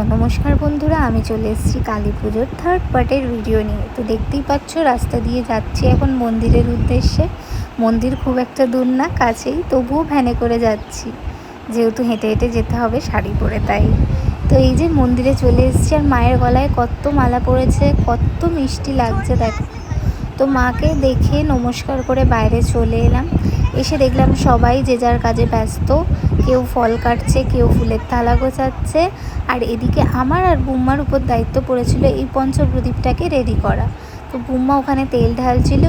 তো নমস্কার বন্ধুরা, আমি চলে এসেছি কালী পুজোর থার্ড পার্টের ভিডিও নিয়ে। তো দেখতেই পাচ্ছ, রাস্তা দিয়ে যাচ্ছি এখন মন্দিরের উদ্দেশ্যে। মন্দির খুব একটা দূর না, কাছেই, তবুও ভ্যানে করে যাচ্ছি। যেহেতু হেঁটে হেঁটে যেতে হবে, শাড়ি পরে তাই। তো এই যে মন্দিরে চলে এসেছি, আর মায়ের গলায় কত মালা পড়েছে, কত মিষ্টি লাগছে, দেখো। তো মাকে দেখে নমস্কার করে বাইরে চলে এলাম। এসে দেখলাম সবাই যে যার কাজে ব্যস্ত। কেউ ফল কাটছে, কেউ ফুলের থালা গোছাচ্ছে। আর এদিকে আমার আর বুম্মার উপর দায়িত্ব পড়েছিল এই পঞ্চপ্রদীপটাকে রেডি করা। তো বুম্মা ওখানে তেল ঢালছিল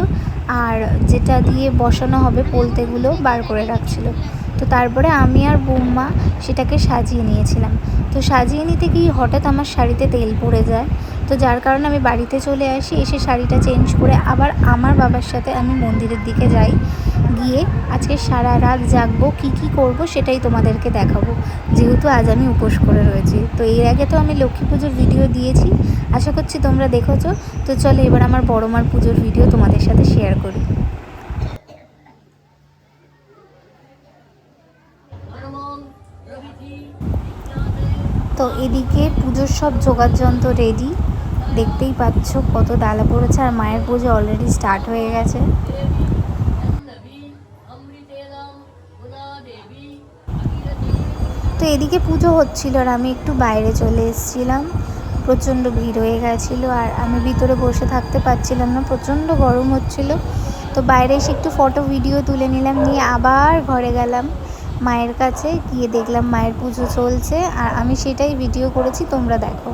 আর যেটা দিয়ে বসানো হবে পোলতেগুলো বার করে রাখছিল। তো তারপরে আমি আর বুম্মা সেটাকে সাজিয়ে নিয়েছিলাম। তো সাজিয়ে নিতে গিয়ে হঠাৎ আমার শাড়িতে তেল পড়ে যায়। তো যার কারণে আমি বাড়িতে চলে আসি, এসে শাড়িটা চেঞ্জ করে আবার আমার বাবার সাথে আমি মন্দিরের দিকে যাই। গিয়ে আজকে সারা রাত জাগবো, কী কী করব সেটাই তোমাদেরকে দেখাবো। যেহেতু আজ আমি উপোস করে রয়েছি। তো এর আগে তো আমি লক্ষ্মী পুজোর ভিডিও দিয়েছি। আশা করছি তোমরা দেখেছ। তো চলো এবার আমার বড় মার পুজোর ভিডিও তোমাদের সাথে শেয়ার করি। তো এদিকে পুজোর সব যন্ত্র রেডি দেখতেই পাচ্ছ কত ডালা পড়েছে। আর মায়ের পুজো অলরেডি স্টার্ট হয়ে গেছে। তো এদিকে পুজো হচ্ছিল আর আমি একটু বাইরে চলে এসেছিলাম। প্রচণ্ড ভিড় হয়ে গেছিল আর আমি ভিতরে বসে থাকতে পারছিলাম না, প্রচণ্ড গরম হচ্ছিল। তো বাইরে এসে একটু ফটো ভিডিও তুলে নিলাম, নিয়ে আবার ঘরে গেলাম মায়ের কাছে। গিয়ে দেখলাম মায়ের পুজো চলছে আর আমি সেটাই ভিডিও করেছি, তোমরা দেখো।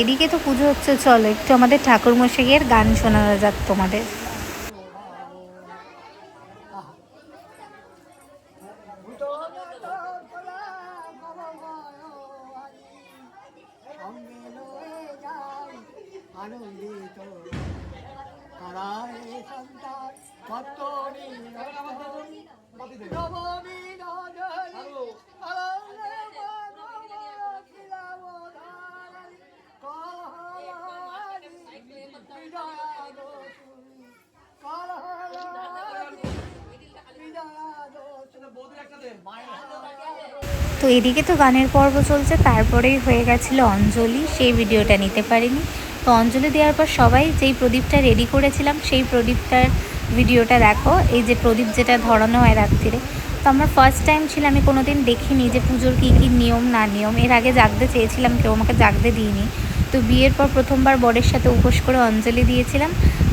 এদিকে তো পুজো হচ্ছে চলো একটু আমাদের ঠাকুর মশাইয়ের গান শোনানো যাক তোমাদের। তো এদিকে তো গানের পর্ব চলছে, তারপরেই হয়ে গেছিল অঞ্জলি, সেই ভিডিওটা নিতে পারিনি। তো অঞ্জলি দেওয়ার পর সবাই যেই প্রদীপটা রেডি করেছিলাম, সেই প্রদীপটার ভিডিওটা দেখো, এই যে প্রদীপ যেটা ধরানো হয় রাত্রিরে। তো আমার ফার্স্ট টাইম ছিল আমি কোনো দিন দেখিনি যে পুজোর কী কী নিয়ম, না নিয়ম। এর আগে জাগতে চেয়েছিলাম, কেউ আমাকে জাগতে দিইনি। তো বিয়ের পর প্রথমবার বরের সাথে উপোস করে অঞ্জলি দিয়েছিলাম।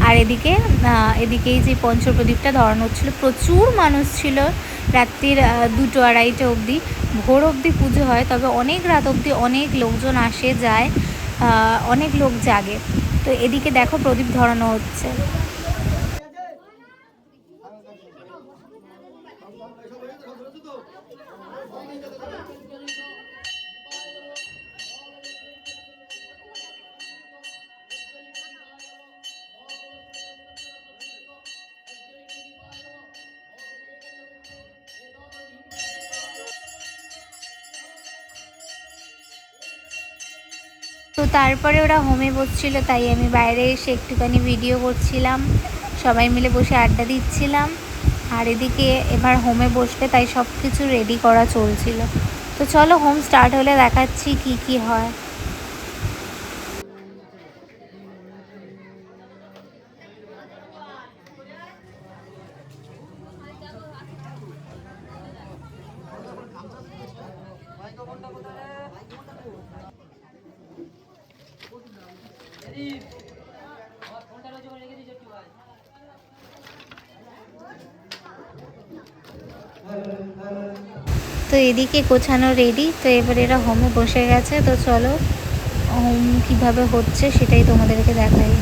আর এদিকে এদিকে এই যে পঞ্চপ্রদীপটা ধরানো হচ্ছিল, প্রচুর মানুষ ছিল রাত্রির দুটো আড়াইটে অবধি। ভোর অবধি পুজো হয়, তবে অনেক রাত অবধি অনেক লোকজন আসে, যায় অনেক লোক জাগে। তো এদিকে দেখো প্রদীপ ধরানো হচ্ছে। তো তারপরে ওরা হোমে বসছিল, তাই আমি বাইরে এসে একটুখানি ভিডিও করছিলাম। সবাই মিলে বসে আড্ডা দিচ্ছিলাম। আর এদিকে এবার হোমে বসবে তাই সব কিছু রেডি করা চলছিল। তো চলো হোম স্টার্ট হলে দেখাচ্ছি কি কি হয়। তো এদিকে গোছানো রেডি তো এবার এরা হোমে বসে গেছে, তো চলো হোম কীভাবে হচ্ছে সেটাই তোমাদেরকে দেখাই।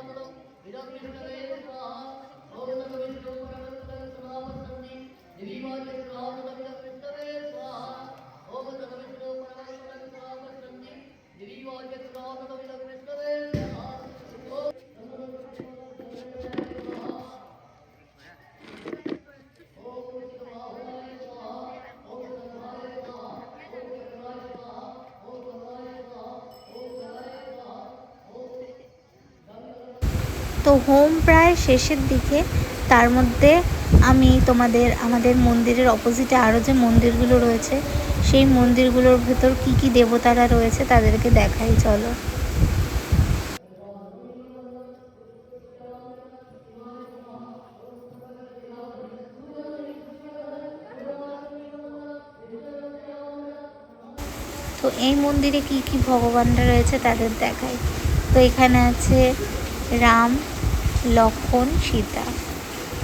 సమాపదం విరమిష్ఠవేత్రా ఓరణ విష్ణు ప్రవర్తన సమాపసంది దివివాది శ్రావణ విరమిష్ఠవేత్రా ఓరణ విష్ణు তো হোম প্রায় শেষের দিকে। তার মধ্যে আমি তোমাদের, আমাদের মন্দিরের অপোজিটে আরও যে মন্দিরগুলো রয়েছে, সেই মন্দিরগুলোর ভেতর কি কি দেবতারা রয়েছে তাদেরকে দেখাই, চলো। তো এই মন্দিরে কি কি ভগবানরা রয়েছে তাদের দেখাই। তো এখানে আছে রাম, লক্ষণ, সীতা।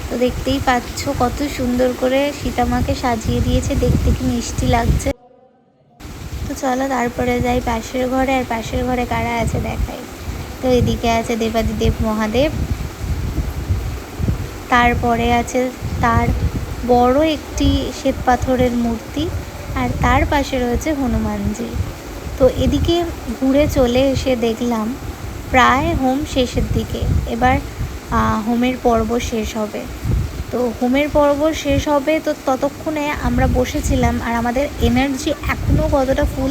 তো দেখতেই পাচ্ছ কত সুন্দর করে সীতামাকে সাজিয়ে দিয়েছে। দেখতে কি মিষ্টি লাগছে। তো চলো তারপরে যাই পাশের ঘরে। আর পাশের ঘরে কারা আছে দেখাই। তো এদিকে আছে দেবাদিদেব, মহাদেব। তারপরে আছে তার বড় একটি শ্বেত পাথরের মূর্তি। আর তার পাশে রয়েছে হনুমানজি। তো এদিকে ঘুরে চলে এসে দেখলাম প্রায় হোম শেষের দিকে। এবার হোমের পর্ব শেষ হবে। তো হোমের পর্ব শেষ হবে, তো ততক্ষণে আমরা বসেছিলাম আর আমাদের এনার্জি এখনও কতটা ফুল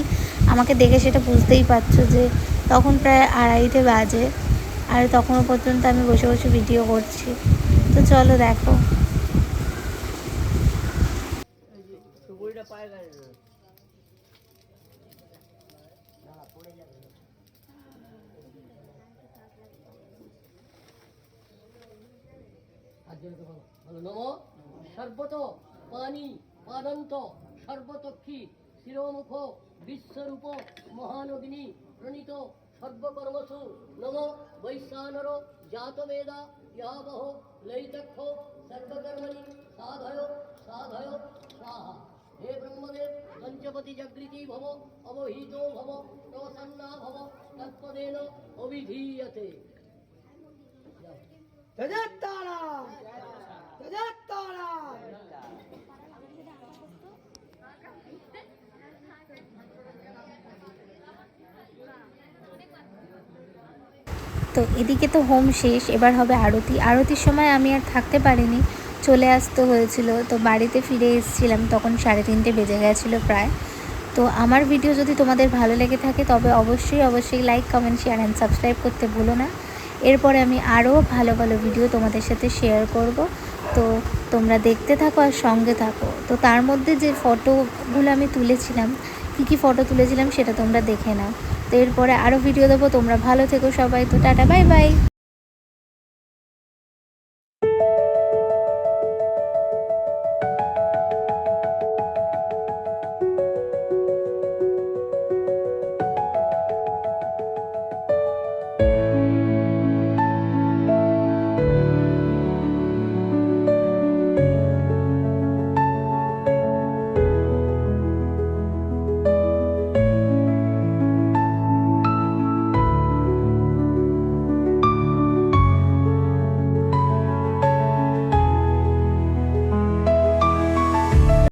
আমাকে দেখে সেটা বুঝতেই পারছ যে তখন প্রায় আড়াইটে বাজে আর তখনও পর্যন্ত আমি বসে বসে ভিডিও করছি। তো চলো দেখো। গাড়ি নম। সর্বত পানি, পাদন্ত, সর্বতক্ষী, শিরোমুখ, বিশ্বরূপ, মহানগিনী, প্রণীত, সর্বকর্মসু, নম। বৈশ্বানর, জাতবেদা ইয়াবহ ললিতক্ষ সর্বকর্মণি, সাধয় সাধয় স্বাহা হে ব্রহ্মদেব, পঞ্চপতি জাগৃতি ভব, অবহিত ভব, প্রসন্না ভব, তৎপদেন অভিধীয়তে। তো এদিকে তো হোম শেষ, এবার হবে আরতি। আরতির সময় আমি আর থাকতে পারিনি, চলে আসতে হয়েছিল। তো বাড়িতে ফিরে এসেছিলাম, তখন সাড়ে তিনটে বেজে গেছিল প্রায়। তো আমার ভিডিও যদি তোমাদের ভালো লেগে থাকে, তবে অবশ্যই অবশ্যই like comment share and subscribe করতে ভুলো না। এরপরে আমি আরও ভালো ভালো ভিডিও তোমাদের সাথে শেয়ার করব। তো তোমরা দেখতে থাকো আর সঙ্গে থাকো। তো তার মধ্যে যে ফটোগুলো আমি তুলেছিলাম, কি কি ফটো তুলেছিলাম সেটা তোমরা দেখে নাও। তো এরপরে আরও ভিডিও দেবো। তোমরা ভালো থেকো সবাই। তো টাটা বাই বাই